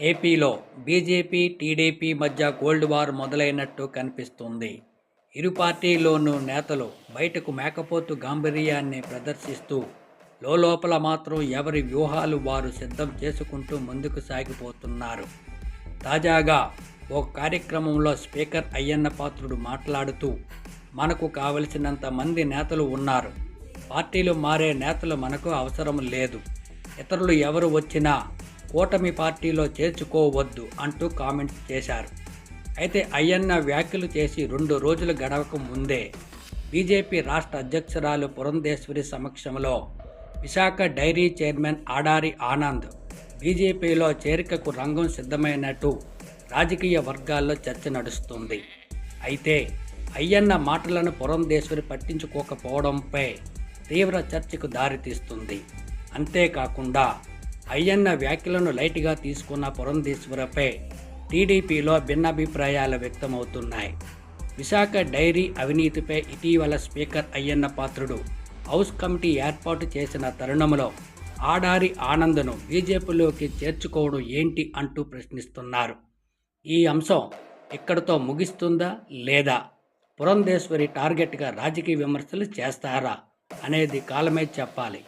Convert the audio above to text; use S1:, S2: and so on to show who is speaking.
S1: ఏపీలో BJP TDP మధ్య cold war మొదలైనట్టు కనిపిస్తుంది. ఇరు పార్టీలోనూ నేతలు బయటకు మేకపోతు గాంభీర్యాన్ని ప్రదర్శిస్తూ లోపల మాత్రం ఎవరి వ్యూహాలు వారు సిద్ధం చేసుకుంటూ ముందుకు సాగిపోతున్నారు. తాజాగా ఓ కార్యక్రమంలో స్పీకర్ అయ్యన్న పాత్రుడు మాట్లాడుతూ మనకు కావలసినంత మంది నేతలు ఉన్నారు. పార్టీలు మారే నేతలు మనకు అవసరం లేదు. ఇతరులు ఎవరు వచ్చినా కూటమి పార్టీలో చేర్చుకోవద్దు అంటూ కామెంట్స్ చేశారు. అయితే అయ్యన్న వ్యాఖ్యలు చేసి రెండు రోజులు గడవక ముందే బీజేపీ రాష్ట్ర అధ్యక్షురాలు పురంధేశ్వరి సమక్షంలో విశాఖ డైరీ చైర్మన్ ఆడారి ఆనంద్ బీజేపీలో చేరికకు రంగం సిద్ధమైనట్టు రాజకీయ వర్గాల్లో చర్చ నడుస్తుంది. అయితే అయ్యన్న మాటలను పురంధేశ్వరి పట్టించుకోకపోవడంపై తీవ్ర చర్చకు దారితీస్తుంది. అంతేకాకుండా అయ్యన్న వ్యాఖ్యలను లైట్గా తీసుకున్న పురంధేశ్వరపై టీడీపీలో భిన్నాభిప్రాయాలు వ్యక్తమవుతున్నాయి. విశాఖ డైరీ అవినీతిపై ఇటీవల speaker Ayyanna Patrudu house committee ఏర్పాటు చేసిన తరుణంలో ఆడారి ఆనందను బీజేపీలోకి చేర్చుకోవడం ఏంటి అంటూ ప్రశ్నిస్తున్నారు. ఈ అంశం ఇక్కడతో ముగిస్తుందా లేదా? పురంధేశ్వరి టార్గెట్గా రాజకీయ విమర్శలు చేస్తారా అనేది కాలమే చెప్పాలి.